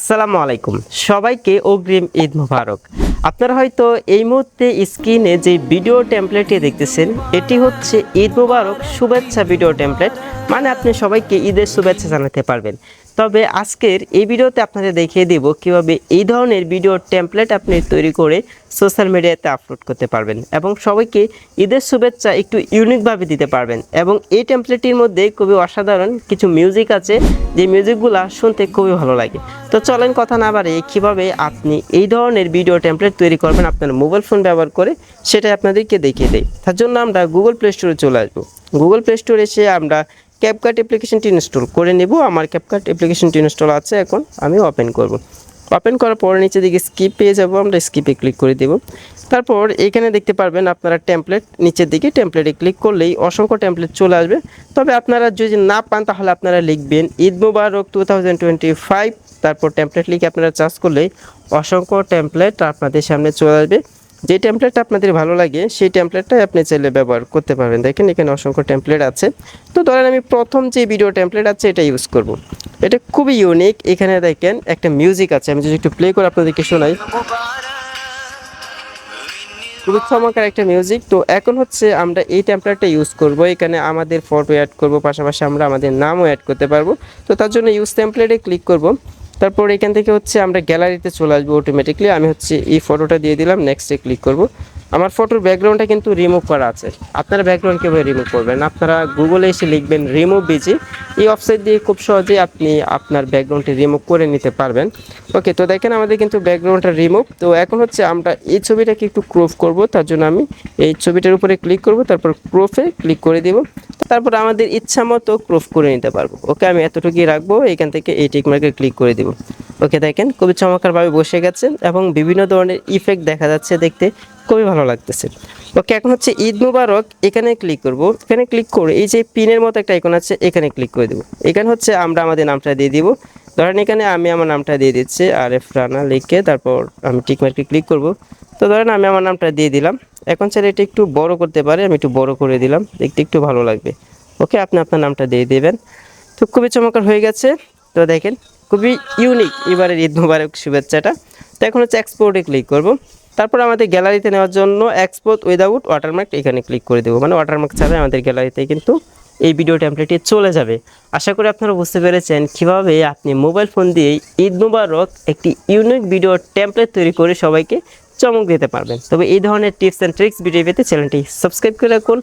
আসসালামু আলাইকুম। সবাইকে অগ্রিম ঈদ মুবারক। আপনারা হয়তো এই মুহূর্তে স্ক্রিনে যে ভিডিও টেমপ্লেটটি দেখতেছেন, এটি হচ্ছে ঈদ মুবারক শুভেচ্ছা ভিডিও টেমপ্লেট মানে আপনি সবাইকে ঈদের শুভেচ্ছা জানাতে পারবেন। তবে আজকের এই ভিডিওতে আপনাদের দেখিয়ে দেব কীভাবে এই ধরনের ভিডিও টেমপ্লেট আপনি তৈরি করে সোশ্যাল মিডিয়াতে আপলোড করতে পারবেন এবং সবাইকে ঈদের শুভেচ্ছা একটু ইউনিকভাবে দিতে পারবেন এবং এই টেমপ্লেটটির মধ্যে খুবই অসাধারণ কিছু মিউজিক আছে, যে মিউজিকগুলো শুনতে খুবই ভালো লাগে। তো চলেন কথা না বাড়িয়ে কীভাবে আপনি এই ধরনের ভিডিও টেমপ্লেট তৈরি করবেন আপনার মোবাইল ফোন ব্যবহার করে সেটাই আপনাদেরকে দেখিয়ে দেয় তার জন্য আমরা গুগল প্লে স্টোরে চলে আসব। গুগল প্লে স্টোরে এসে আমরা ক্যাপকাট অ্যাপ্লিকেশনটি ইনস্টল করে নেব। আমার ক্যাপকাট অ্যাপ্লিকেশনটি ইনস্টল আছে এখন, আমি ওপেন করব। ওপেন করার পর নিচে দিকে স্কিপ পেয়ে যাব, আমরা স্কিপে ক্লিক করে দেব। তারপর এখানে দেখতে পারবেন আপনারা টেমপ্লেট নিচের দিকে টেমপ্লেটে ক্লিক করলেই অসংখ্য টেমপ্লেট চলে আসবে। তবে আপনারা যদি না পান, তাহলে আপনারা লিখবেন ঈদ মুবারক টু থাউজেন্ড টোয়েন্টি ফাইভ তারপর টেমপ্লেট লিখে আপনারা চার্জ করলেই অসংখ্য টেমপ্লেট আপনাদের সামনে চলে আসবে। যে টেমপ্লেটটা আপনাদের ভালো লাগে, সেই টেমপ্লেটটাই আপনি চাইলে ব্যবহার করতে পারবেন। দেখেন, এখানে অসংখ্য টেমপ্লেট আছে। তো ধরেন, আমি প্রথম যে ভিডিও টেমপ্লেট আছে, এটা ইউজ করব। এটা খুবই ইউনিক এখানে দেখেন, একটা মিউজিক আছে। আমি যদি একটু প্লে করে আপনাদেরকে শোনাই। খুবই চমৎকার একটা মিউজিক তো এখন হচ্ছে, আমরা এই টেমপ্লেটটা ইউজ করব। এখানে আমাদের ফটো অ্যাড করব। পাশাপাশি আমরা আমাদের নামও অ্যাড করতে পারব। তো তার জন্য ইউজ টেমপ্লেটে ক্লিক করব। তারপর এখান থেকে হচ্ছে আমরা গ্যালারিতে চলে আসব অটোমেটিকলি আমি হচ্ছে এই ফটোটা দিয়ে দিলাম নেক্সটে ক্লিক করব। আমার ফটোর ব্যাকগ্রাউন্ডটা কিন্তু রিমুভ করা আছে। আপনারা ব্যাকগ্রাউন্ড কীভাবে রিমুভ করবেন? আপনারা গুগলে এসে লিখবেন রিমুভ বিজি এই ওয়েবসাইট দিয়ে খুব সহজেই আপনি আপনার ব্যাকগ্রাউন্ডটি রিমুভ করে নিতে পারবেন। ওকে তো দেখেন আমাদের কিন্তু ব্যাকগ্রাউন্ডটা রিমুভ তো এখন হচ্ছে আমরা এই ছবিটাকে একটু ক্রপ করব। তার জন্য আমি এই ছবিটার উপরে ক্লিক করব। তারপর ক্রপে ক্লিক করে দিব। তারপর আমাদের ইচ্ছা মতো ক্রপ করে নিতে পারব। ওকে, আমি এতটুকুই রাখব। এখান থেকে এই টিকমার্কে ক্লিক করে দিব। ওকে, দেখেন, খুবই চমৎকারভাবে বসে গেছে এবং বিভিন্ন ধরনের ইফেক্ট দেখা যাচ্ছে দেখতে খুবই ভালো লাগতেছে। ওকে, এখন হচ্ছে ঈদ মুবারক, এখানে ক্লিক করব। এখানে ক্লিক করে এই যে পিনের মতো একটা আইকন আছে, এখানে ক্লিক করে দেবো। এখানে হচ্ছে আমরা আমাদের নামটা দিয়ে দিব। ধরেন এখানে আমি আমার নামটা দিয়ে দিচ্ছি আর এফ রানা লিখে তারপর আমি টিকমার্কে ক্লিক করব। তো ধরেন আমি আমার নামটা দিয়ে দিলাম। এখন চাইলে এটা একটু বড় করতে পারে, আমি একটু বড় করে দিলাম। দেখতে একটু ভালো লাগবে। ওকে, আপনি আপনার নামটা দিয়ে দেবেন। তো খুবই চমৎকার হয়ে গেছে। তো দেখেন, খুবই ইউনিক এবারের ঈদ মুবারক শুভেচ্ছাটা। তো এখন হচ্ছে এক্সপোর্টে ক্লিক করব। তারপর আমাদের গ্যালারিতে নেওয়ার জন্য এক্সপোর্ট উইদাউট ওয়াটারমার্ক এখানে ক্লিক করে দেবো। মানে ওয়াটারমার্ক ছাড়াই আমাদের গ্যালারিতে কিন্তু এই ভিডিও টেমপ্লেটটি চলে যাবে। আশা করি আপনারা বুঝতে পেরেছেন কীভাবে আপনি মোবাইল ফোন দিয়ে ঈদ মুবারক একটি ইউনিক ভিডিও টেমপ্লেট তৈরি করে সবাইকে চমক দিতে পারবেন। তবে এই ধরনের টিপস অ্যান্ড ট্রিক্স ভিডিও পেতে চ্যানেলটি সাবস্ক্রাইব করে রাখুন।